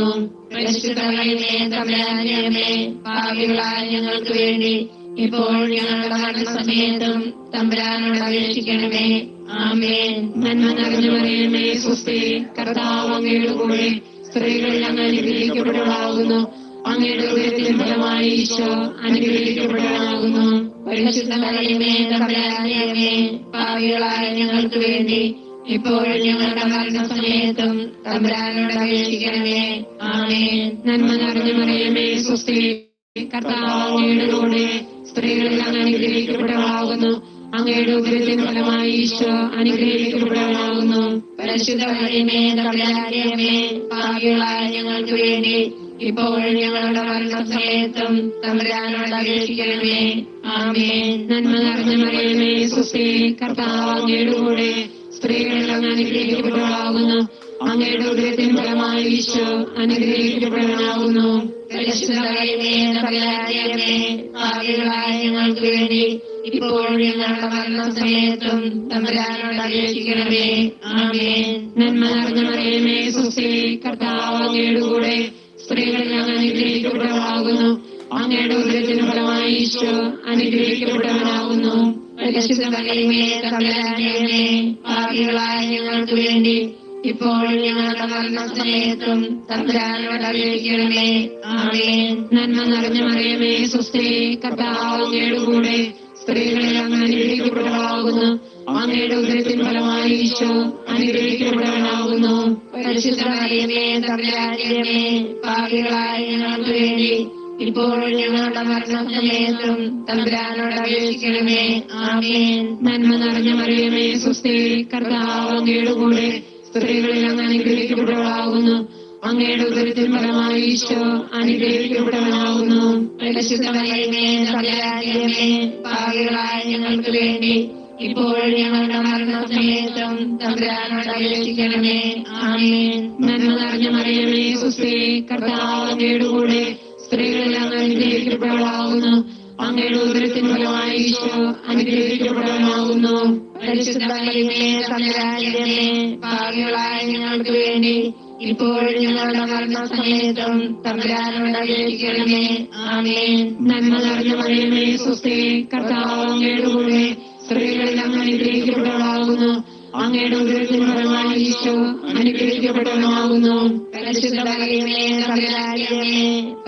കൃപയുണ്ടാകുന്നു പരിശുദ്ധമേ തമ്പുരാനെ പാവികളായ ഞങ്ങൾക്ക് വേണ്ടി ഇപ്പോൾ ഞങ്ങളുടെ മരണസമയത്തും തമ്പുരാനോട് അപേക്ഷിക്കണമേ. ആമേൻ. നന്മ നിറഞ്ഞു പറയുമേ സുസ്ഥി കർത്താവ് അങ്ങയുടെ കൂടെ സ്ത്രീകളിൽ അങ്ങ് അനുഗ്രഹിക്കപ്പെടുകളാകുന്നു അങ്ങയുടെ ഉയരത്തിൻ ഫലമായി ഈശോ അനുഗ്രഹിക്കപ്പെട്ടവളാകുന്നു പരിശുദ്ധ മറിയമേ ഭാവികളായ ഞങ്ങൾക്ക് വേണ്ടി ഇപ്പോൾ ഞങ്ങളുടെ മരണസമയത്തും തമ്പുരാനോട് അപേക്ഷിക്കണമേ. ആമേൻ. നന്മ നിറഞ്ഞു പറയുമേ സുസ്ഥി കർത്താവ് അങ്ങയുടെ കൂടെ അനുഗ്രഹിക്കപ്പെട്ടവളാകുന്നു. അങ്ങയുടെ ഉദരത്തിൻ ഫലമായി ഈശോ അനുഗ്രഹിക്കപ്പെട്ടവളാകുന്നു. പരിശുദ്ധ പാവികളായ ഞങ്ങൾക്ക് വേണ്ടി. ഇപ്പോൾ ഞങ്ങളുടെ മരണസമയത്തും തമ്പുരാനോട് അപേക്ഷിക്കണമേ. ആമേ നന്മ നിറഞ്ഞ മറിയമേ സുസ്ഥി കർത്താവ് അങ്ങയുടെ കൂടെ സ്ത്രീകളിൽ അങ്ങ് അനുഗ്രഹിക്കപ്പെട്ടവളാകുന്നു. അങ്ങയുടെ ഉദരത്തിൻ ഫലമായി ഈശോ അനുഗ്രഹിക്കപ്പെട്ടവനാകുന്നു. ഞങ്ങൾക്ക് വേണ്ടി ഇപ്പോൾ ഞങ്ങളുടെ മരണസമയത്തും തമ്പുരാനോട് അപേക്ഷിക്കണമേ. ആമേൻ. നന്മ നിറഞ്ഞ മറിയമേ സുസ്ഥി കർത്താവ് കൂടെ സ്ത്രീകളെല്ലാം അങ്ങ് അനുഗ്രഹിക്കപ്പെട്ടവളാകുന്നു. അങ്ങയുടെ ഉദരത്തിന് ഫലമായി ഈശോ അനുഗ്രഹിക്കപ്പെട്ടവനാകുന്നു. പാപികളായ ഞങ്ങൾക്ക് വേണ്ടി ഇപ്പോൾ ഞങ്ങളുടെ മരണസമയത്തും തമ്പുരാനോട് അപേക്ഷിക്കണമേ. ആമേൻ. നന്മ നിറഞ്ഞ മറിയമേ സുസ്ഥി കർത്താവ് കൂടെ സ്ത്രീകളിൽ അങ്ങ് അനുഗ്രഹിക്കപ്പെട്ടവളാകുന്നു. അങ്ങയുടെ ഉദരത്തിൻ ഫലമായി ഈശോ അനുഗ്രഹിക്കപ്പെട്ടവനാകുന്നു. പരിശുദ്ധ മറിയമേ തമ്പുരാനെ പാപികളായ ഞങ്ങൾക്ക് വേണ്ടി ഇപ്പോൾ ഞങ്ങളുടെ മരണസമയത്തും തമ്പുരാനോട് അപേക്ഷിക്കണമേ. ആമേൻ. നന്മ നിറഞ്ഞ മറിയമേ സുസ്ഥി കർത്താവ് അങ്ങയുടെ കൂടെ സ്ത്രീകളിൽ അങ്ങ് അനുഗ്രഹിക്കപ്പെട്ടവളാകുന്നു. അങ്ങയുടെ ഉദരത്തിൽ ഫലമായി ഈശോ അനുഗ്രഹിക്കപ്പെട്ടവനാകുന്നു. പാപികളായ ഞങ്ങൾക്ക് വേണ്ടി ഇപ്പോൾ ഞങ്ങളുടെ മരണസമയത്തും തമ്പുരാനോട് അപേക്ഷിക്കണമേ. ആമേൻ. നന്മ നിറഞ്ഞ മറിയമേ സുസ്തേ കർത്താവ് അങ്ങയുടെ കൂടെ സ്ത്രീകളിൽ അങ്ങ് അനുഗ്രഹിക്കപ്പെട്ടവളാകുന്നു അങ്ങയുടെ ഉദരത്തിൻ ഫലമായി ഈശോ മറിയമേ ഞങ്ങൾക്ക് വേണ്ടി ഇപ്പോൾ ഞങ്ങളുടെ മരണ സമയത്തും തമ്പരാനുണ്ടായിരിക്കണമേ നന്മ നിറഞ്ഞ മറിയമേ അനുഗ്രഹിക്കപ്പെട്ടവളാകുന്നു അങ്ങയുടെ ഉദരത്തിൻ ഫലമായി ഈശോ അനുഗ്രഹിക്കപ്പെട്ടവനാകുന്നു.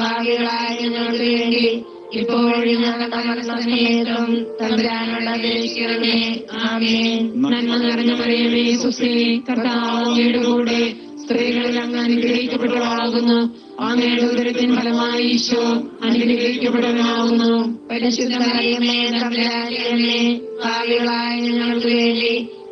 പാപികളായ വേണ്ടി അപേക്ഷിക്കണമേ. ആമേൻ. കൂടെ സ്ത്രീകളിൽ അനുഗ്രഹിക്കപ്പെട്ടവളാകുന്നു. അങ്ങയുടെ ഫലമായി ഈശോ അനുഗ്രഹിക്കപ്പെട്ടവനാകുന്നു. പരിശുദ്ധ തമ്പുരാനെ പാപികളായ ഞങ്ങൾക്ക് വേണ്ടി